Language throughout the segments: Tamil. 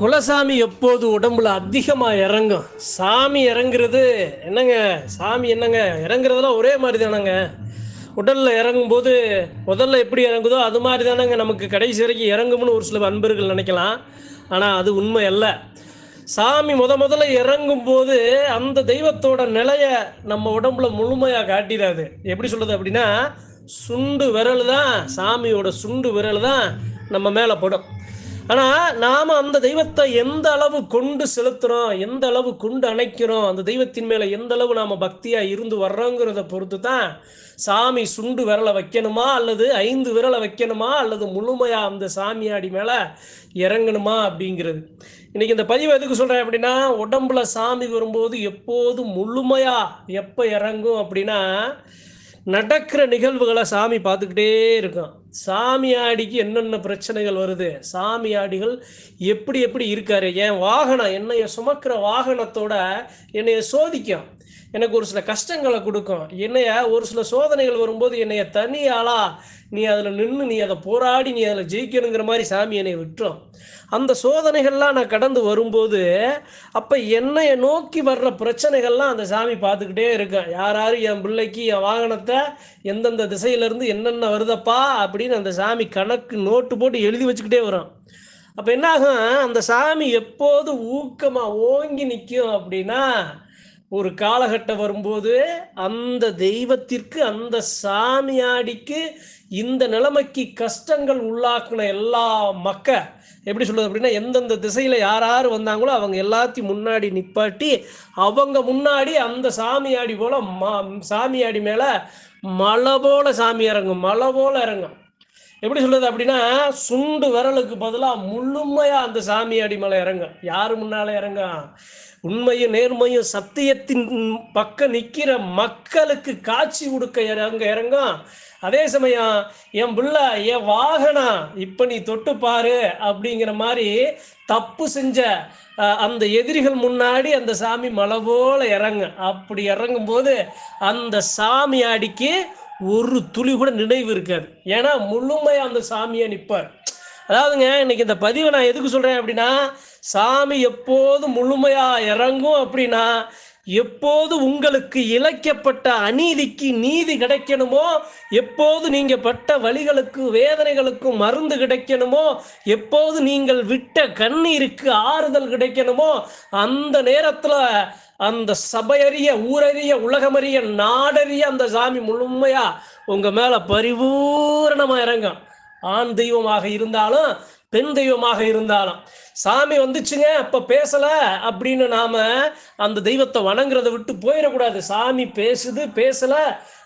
குலசாமி எப்போது உடம்புல அதிகமாக இறங்கும்? சாமி இறங்குறது என்னங்க? சாமி என்னங்க? இறங்குறதெல்லாம் ஒரே மாதிரி தானங்க உடலில் இறங்கும்போது முதல்ல எப்படி இறங்குதோ அது மாதிரி தானங்க நமக்கு கடைசி வரைக்கும் இறங்கும்னு ஒரு சில அன்பர்கள் நினைக்கலாம். ஆனால் அது உண்மை அல்ல. சாமி முத முதல்ல இறங்கும்போது அந்த தெய்வத்தோட நிலையை நம்ம உடம்புல முழுமையாக காட்டிடாது எப்படி சொல்கிறது அப்படின்னா சுண்டு விரல் தான் சாமியோட சுண்டு விரல் தான் நம்ம மேலே படும். ஆனால் நாம் அந்த தெய்வத்தை எந்த அளவு கொண்டு செலுத்துகிறோம் எந்த அளவு கொண்டு அணைக்கிறோம் அந்த தெய்வத்தின் மேலே எந்த அளவு நாம் பக்தியாக இருந்து வர்றோங்கிறத பொறுத்து தான் சாமி சுண்டு விரலை வைக்கணுமா அல்லது ஐந்து விரலை வைக்கணுமா அல்லது முழுமையாக அந்த சாமியாடி மேலே இறங்கணுமா அப்படிங்கிறது. இன்னைக்கு இந்த பதிவு எதுக்கு சொல்கிறேன் அப்படின்னா உடம்புல சாமி வரும்போது எப்போது முழுமையாக எப்போ இறங்கும் அப்படின்னா நடக்கிற நிகழ்வுகளை சாமி பார்த்துக்கிட்டே இருக்கும் சாமியாடிக்கு என்னென்ன பிரச்சனைகள் வருது? சாமியாடிகள் எப்படி எப்படி இருக்காரு? என் வாகனம் என்னைய சுமக்கிற வாகனத்தோட என்னைய சோதிக்கும். எனக்கு ஒரு சில கஷ்டங்களை கொடுக்கும். என்னைய ஒரு சில சோதனைகள் வரும்போது என்னைய தனியாளா நீ அதில் நின்று நீ அதை போராடி நீ அதில் ஜெயிக்கணுங்கிற மாதிரி சாமி என்னை விட்டுரும். அந்த சோதனைகள்லாம் நான் கடந்து வரும்போது அப்போ என்னைய நோக்கி வர்ற பிரச்சனைகள்லாம் அந்த சாமி பார்த்துக்கிட்டே இருக்கேன் யார் யார் என் பிள்ளைக்கு என் வாகனத்தை எந்தெந்த திசையிலேருந்து என்னென்ன வருதப்பா அப்படின்னு அந்த சாமி கணக்கு நோட்டு போட்டு எழுதி வச்சுக்கிட்டே வரும் அப்போ என்னாகும்? அந்த சாமி எப்போது ஊக்கமாக ஓங்கி நிற்கும் அப்படின்னா ஒரு காலகட்டம் வரும்போது அந்த தெய்வத்திற்கு அந்த சாமியாடிக்கு இந்த நிலைமைக்கு கஷ்டங்கள் உள்ளாக்குன எல்லா மக்க எப்படி சொல்கிறது அப்படின்னா எந்தெந்த திசையில் யார் யார் வந்தாங்களோ அவங்க எல்லாத்தையும் முன்னாடி நிப்பாட்டி அவங்க முன்னாடி அந்த சாமியாடி போல் ம சாமியாடி மேலே மலை போல சாமி இறங்கும் மலை போல இறங்கும். எப்படி சொல்றது அப்படின்னா சுண்டு விரலுக்கு பதிலாக முழுமையாக அந்த சாமியாடி அடிமலை இறங்கும். யார் முன்னால இறங்கும்? உண்மையும் நேர்மையும் சத்தியத்தின் பக்கம் நிற்கிற மக்களுக்கு காட்சி கொடுக்க இறங்க இறங்கும். அதே சமயம் என் பிள்ளை என் வாகனம் இப்போ நீ தொட்டு பாரு அப்படிங்கிற மாதிரி தப்பு செஞ்ச அந்த எதிரிகள் முன்னாடி அந்த சாமி மலை போல இறங்கும். அப்படி இறங்கும்போது அந்த அந்த சாமியாடிக்கு ஒரு துளி கூட நினைவு இருக்காது. ஏன்னா முழுமையாக அந்த சாமியை நிற்பார் அதாவதுங்க இன்னைக்கு இந்த பதிவை நான் எதுக்கு சொல்கிறேன் அப்படின்னா சாமி எப்போது முழுமையாக இறங்கும் அப்படின்னா எப்போது உங்களுக்கு இழைக்கப்பட்ட அநீதிக்கு நீதி கிடைக்கணுமோ எப்போது நீங்கள் பட்ட வழிகளுக்கு வேதனைகளுக்கும் மருந்து கிடைக்கணுமோ எப்போது நீங்கள் விட்ட கண்ணீருக்கு ஆறுதல் கிடைக்கணுமோ அந்த நேரத்தில் அந்த சபையறிய ஊரறிய உலகமறிய நாடறிய அந்த சாமி முழுமையாக உங்கள் மேலே பரிபூரணமாக இறங்கும் ஆண் தெய்வமாக இருந்தாலும் பெண் தெய்வமாக இருந்தாலும் சாமி வந்துச்சுங்க அப்ப பேசல அப்படின்னு நாம அந்த தெய்வத்தை வணங்குறதை விட்டு போயிடக்கூடாது. சாமி பேசுது பேசல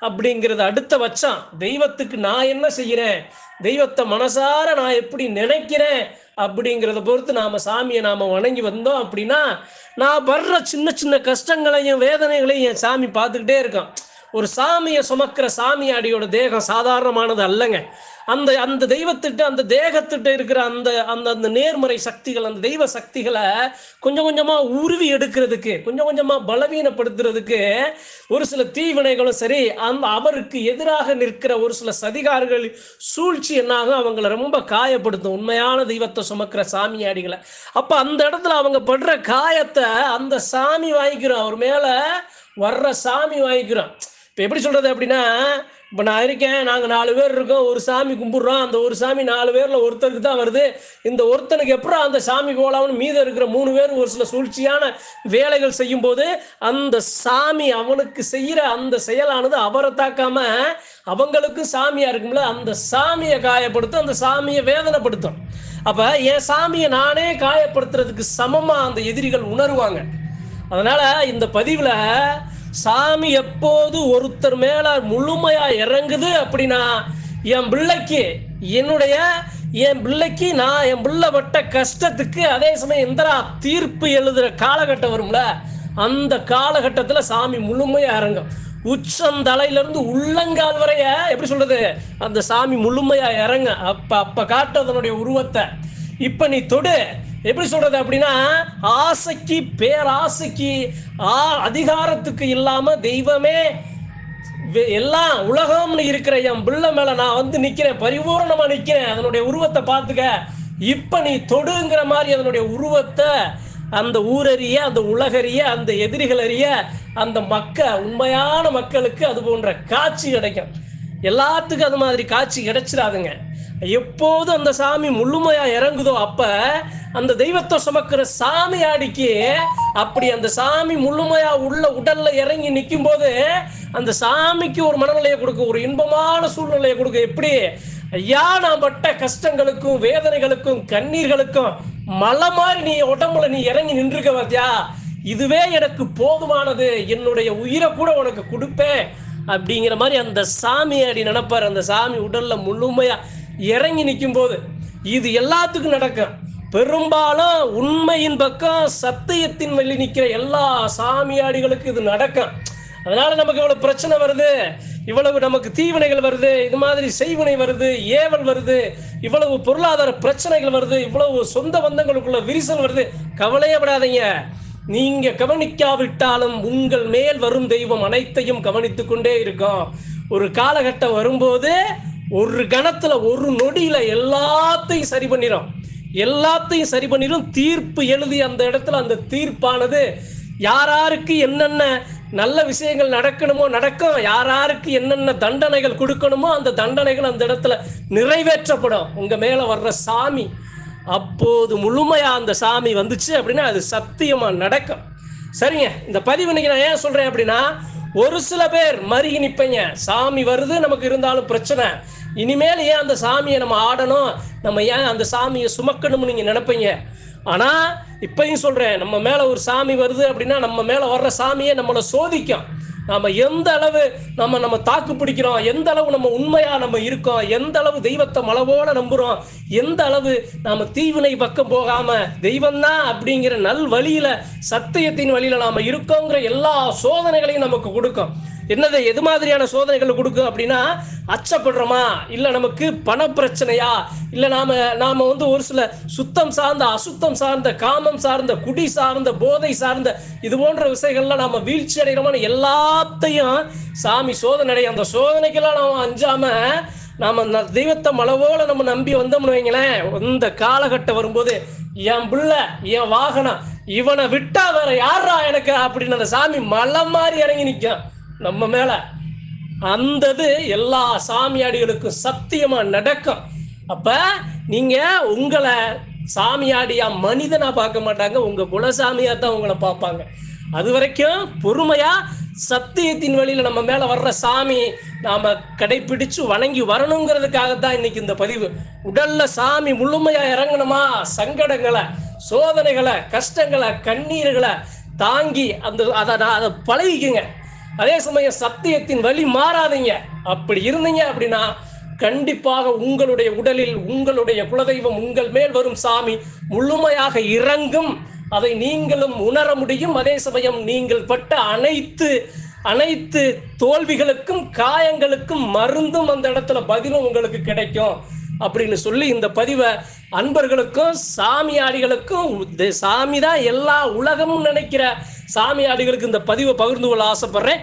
அப்படிங்கிறது அடுத்த வச்சான். தெய்வத்துக்கு நான் என்ன செய்கிறேன் தெய்வத்தை மனசார நான் எப்படி நினைக்கிறேன்? அப்படிங்கிறத பொறுத்து நாம சாமியை நாம வணங்கி வந்தோம் அப்படின்னா நான் வர்ற சின்ன சின்ன கஷ்டங்களையும் வேதனைகளையும் என் சாமி பார்த்துக்கிட்டே இருக்கான். ஒரு சாமியை சுமக்கிற சாமியாடியோட தேகம் சாதாரணமானது அல்லங்க. அந்த அந்த தெய்வத்திட்ட அந்த தேகத்திட்ட இருக்கிற அந்த அந்த அந்த நேர்மறை சக்திகள் அந்த தெய்வ சக்திகளை கொஞ்சம் கொஞ்சமாக உருவி எடுக்கிறதுக்கு கொஞ்சம் கொஞ்சமாக பலவீனப்படுத்துறதுக்கு ஒரு சில தீவினைகளும் சரி அந்த அவருக்கு எதிராக நிற்கிற ஒரு சில சதிகாரர்கள் சூழ்ச்சி என்னாகும் அவங்கள ரொம்ப காயப்படுத்தும். உண்மையான தெய்வத்தை சுமக்கிற சாமியாடிகளை. அப்போ அந்த இடத்துல அவங்க படுற காயத்தை அந்த சாமி வாங்கிக்கிறோம். அவர் மேலே வர்ற சாமி வாங்கிக்கிறோம். இப்போ எப்படி சொல்கிறது அப்படின்னா இப்போ நான் இருக்கேன் நாங்கள் நாலு பேர் இருக்கோம் ஒரு சாமி கும்பிட்றோம் அந்த ஒரு சாமி நாலு பேரில் ஒருத்தருக்கு தான் வருது. இந்த ஒருத்தனுக்கு எப்பறம் அந்த சாமி போலாம்னு மீதம் இருக்கிற மூணு பேர் ஒரு சில சூழ்ச்சியான வேலைகள் செய்யும்போது அந்த சாமி அவனுக்கு செய்கிற அந்த செயலானது அவரை தாக்காம அவங்களுக்கும் சாமியாக இருக்கும்ல அந்த சாமியை காயப்படுத்தும் அந்த சாமியை வேதனைப்படுத்தும். அப்போ என் சாமியை நானே காயப்படுத்துறதுக்கு சமமாக அந்த எதிரிகள் உணருவாங்க. அதனால் இந்த பதிவில் சாமி எப்போது ஒருத்தர் மேல முழுமையா இறங்குது அப்படின்னா என் பிள்ளைக்கு என்னுடைய என் பிள்ளைக்கு நான் என் பிள்ளை பட்ட கஷ்டத்துக்கு அதே சமயம் இந்திரா தீர்ப்பு எழுதுற காலகட்டம் வரும்ல அந்த காலகட்டத்தில் சாமி முழுமையா இறங்கும். உச்சந்தலையிலிருந்து உள்ளங்கால் வரைய எப்படி சொல்றது அந்த சாமி முழுமையா இறங்க. அப்ப அப்ப காட்டு அதனுடைய உருவத்தை. இப்ப நீ தொடு எப்படி சொல்றது அப்படின்னா ஆசைக்கு பேராசைக்கு ஆ அதிகாரத்துக்கு இல்லாம தெய்வமே எல்லாம் உலகம்னு இருக்கிற என் பிள்ளை மேல நான் வந்து நிக்கிறேன் பரிபூர்ணமா நிக்கிறேன் அதனுடைய உருவத்தை பார்த்துக்க. இப்ப நீ தொடுங்கிற மாதிரி அதனுடைய உருவத்தை அந்த ஊரறிய அந்த உலகறிய அந்த எதிரிகள் அறிய அந்த மக்க உண்மையான மக்களுக்கு அது போன்ற காட்சி கிடைக்கும். எல்லாத்துக்கும் அது மாதிரி காட்சி கிடைச்சிடாதுங்க. எப்போது அந்த சாமி முழுமையா இறங்குதோ அப்ப அந்த தெய்வத்தை சுமக்கிற சாமியாடிக்கு அப்படி அந்த சாமி முழுமையா உள்ள உடல்ல இறங்கி நிற்கும் போது அந்த சாமிக்கு ஒரு மனநிலையை கொடுக்க ஒரு இன்பமான சூழ்நிலையை கொடுக்க. எப்படி? ஐயா நான் பட்ட கஷ்டங்களுக்கும் வேதனைகளுக்கும் கண்ணீர்களுக்கும் மலை மாதிரி நீ உடம்புல நீ இறங்கி நின்றுக்க பார்த்தியா? இதுவே எனக்கு போதுமானது. என்னுடைய உயிரை கூட உனக்கு கொடுப்பேன். அப்படிங்கிற மாதிரி அந்த சாமியாடி நினைப்பார். அந்த சாமி உடல்ல முழுமையா இறங்கி நிற்கும் போது இது எல்லாத்துக்கும் நடக்கும் பெரும்பாலும் உண்மையின் பக்கம் சத்தியத்தின் வழி நிற்கிற எல்லா சாமியாடிகளுக்கும் இது நடக்கும் அதனால நமக்கு இவ்வளவு பிரச்சனை வருது இவ்வளவு நமக்கு தீவினைகள் வருது இது மாதிரி செய்வினை வருது ஏவல் வருது இவ்வளவு பொருளாதார பிரச்சனைகள் வருது இவ்வளவு சொந்த பந்தங்களுக்குள்ள விரிசல் வருது. கவலையே படாதீங்க. நீங்க கவனிக்காவிட்டாலும் உங்கள் மேல் வரும் தெய்வம் அனைத்தையும் கவனித்து கொண்டே இருக்கும். ஒரு காலகட்டம் வரும்போது ஒரு கணத்துல ஒரு நொடியில எல்லாத்தையும் சரி பண்ணிடும் எல்லாத்தையும் சரி பண்ணிடும் தீர்ப்பு எழுதி அந்த இடத்துல அந்த தீர்ப்பானது யாராருக்கு என்னென்ன நல்ல விஷயங்கள் நடக்கணுமோ நடக்கும் யாராருக்கு என்னென்ன தண்டனைகள் கொடுக்கணுமோ அந்த தண்டனைகள் அந்த இடத்துல நிறைவேற்றப்படும். உங்க மேல வர்ற சாமி. அப்போது முழுமையா அந்த சாமி வந்துச்சு அப்படின்னா அது சத்தியமா நடக்கும். சரிங்க இந்த பதிவு இன்னைக்கு நான் ஏன் சொல்றேன் அப்படின்னா ஒரு சில பேர் மருகி நிற்பீங்க சாமி வருது நமக்கு இருந்தாலும் பிரச்சனை. இனிமேல் ஏன் அந்த சாமியை நம்ம ஆடணும்? நம்ம ஏன் அந்த சாமியை சுமக்கணும்னு நீங்கள் நினைப்பீங்க? ஆனால் இப்பையும் சொல்கிறேன் நம்ம மேலே ஒரு சாமி வருது அப்படின்னா நம்ம மேலே வர்ற சாமியை நம்மளை சோதிக்கும். நாம் எந்த அளவு நம்ம நம்ம தாக்கு பிடிக்கிறோம் எந்த அளவு நம்ம உண்மையாக நம்ம இருக்கோம் எந்த அளவு தெய்வத்தை மலவோட நம்புகிறோம் எந்த அளவு நாம் தீவினை பக்கம் போகாமல் தெய்வம்தான் அப்படிங்கிற நல் வழியில் சத்தியத்தின் வழியில் நாம் இருக்கோங்கிற எல்லா சோதனைகளையும் நமக்கு கொடுக்கும். என்னது எது மாதிரியான சோதனைகள் கொடுக்கும் அப்படின்னா அச்சப்படுறோமா? இல்லை நமக்கு பண பிரச்சனையா இல்லை நாம் நாம் வந்து ஒரு சில சுத்தம் சார்ந்த அசுத்தம் சார்ந்த காமம் சார்ந்த குடி சார்ந்த போதை சார்ந்த இது போன்ற விஷயங்கள்லாம் நாம் வீழ்ச்சி அடைகிறோமான எல்லாத்தையும் சாமி சோதனை அடையும் அந்த சோதனைக்கெல்லாம் நாம் அஞ்சாமல் நாம் ந- தெய்வத்தை மலவோல நம்ம நம்பி வந்தோம்னு வைங்களேன் இந்த காலகட்டம் வரும்போது என் பிள்ளை என் வாகனம் இவனை விட்டா வேற யாரா எனக்கு? அப்படின்னு அந்த சாமி மலை மாதிரி இறங்கி நிற்கும் நம்ம மேல. அந்தது எல்லா சாமியாடிகளுக்கும் சத்தியமா நடக்கும். அப்ப நீங்க உங்களை சாமியாடியா மனிதனா பார்க்க மாட்டாங்க உங்க குலசாமியா தான் உங்களை பார்ப்பாங்க. அது வரைக்கும் பொறுமையா சத்தியத்தின் வழியில நம்ம மேல வர்ற சாமி நாம கடைபிடிச்சு வணங்கி வரணுங்கிறதுக்காக தான் இன்னைக்கு இந்த பதிவு. உடல்ல சாமி முழுமையா இறங்கணுமா? சங்கடங்களை சோதனைகளை கஷ்டங்களை கண்ணீர்களை தாங்கி அந்த அதை அதை பழகிக்குங்க. அதே சமயம் சத்தியத்தின் வழி மாறாதீங்க. அப்படி இருந்தீங்க அப்படின்னா கண்டிப்பாக உங்களுடைய உடலில் உங்களுடைய குலதெய்வம் உங்கள் மேல் வரும் சாமி முழுமையாக இறங்கும். அதை நீங்களும் உணர முடியும். அதே சமயம் நீங்கள் பட்ட அனைத்து அனைத்து தோல்விகளுக்கும் காயங்களுக்கும் மருந்தும் அந்த இடத்துல பதிலும் உங்களுக்கு கிடைக்கும். அப்படின்னு சொல்லி இந்த பதிவை அன்பர்களுக்கும் சாமியாடிகளுக்கும் சாமி தான் எல்லா உலகமும் நினைக்கிற சாமியாடிகளுக்கு இந்த பதிவை பகிர்ந்து கொள்ள ஆசைப்படுறேன்.